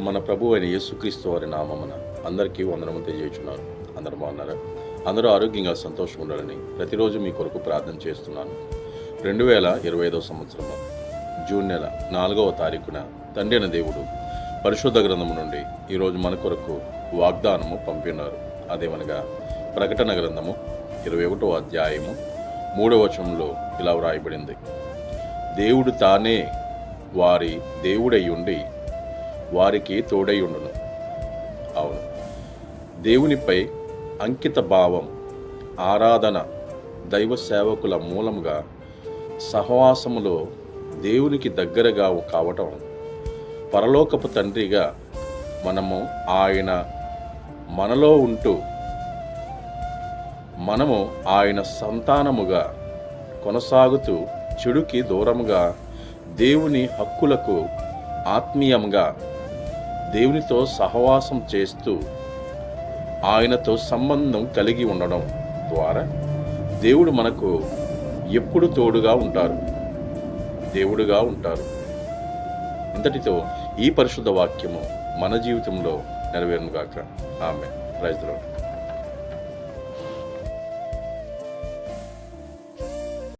మన ప్రభు అయిన యేసుక్రీస్తు వారి నామమున అందరికీ వందనము తెలియజేస్తున్నాను. అందరూ బాగున్నారా? అందరూ ఆరోగ్యంగా సంతోషంగా ఉండాలని ప్రతిరోజు మీ కొరకు ప్రార్థన చేస్తున్నాను. రెండు వేల ఇరవై ఐదవ సంవత్సరంలో జూన్ నెల నాలుగవ తారీఖున తండ్రి అయిన దేవుడు పరిశుద్ధ గ్రంథము నుండి ఈరోజు మన కొరకు వాగ్దానము పంపినారు. అదేమనగా ప్రకటన గ్రంథము ఇరవై ఒకటో అధ్యాయము మూడవ వచనంలో ఇలా వ్రాయబడింది. దేవుడు తానే వారి దేవుడై ఉండి వారికి తోడై ఉండును. అవును. దేవునిపై అంకిత భావం ఆరాధన దైవ సేవకుల మూలంగా సహవాసములో దేవునికి దగ్గరగా కావటం పరలోకపు తండ్రిగా మనము ఆయన మనలో ఉంటూ మనము ఆయన సంతానముగా కొనసాగుతూ చెడుకి దూరముగా దేవుని హక్కులకు ఆత్మీయంగా దేవునితో సహవాసం చేస్తూ ఆయనతో సంబంధం కలిగి ఉండడం ద్వారా దేవుడు మనకు ఎప్పుడు తోడుగా ఉంటారు. దేవుడుగా ఉంటారు. ఇంతటితో ఈ పరిశుద్ధ వాక్యము మన జీవితంలో నెరవేరునుగాక. ఆమె రైతులు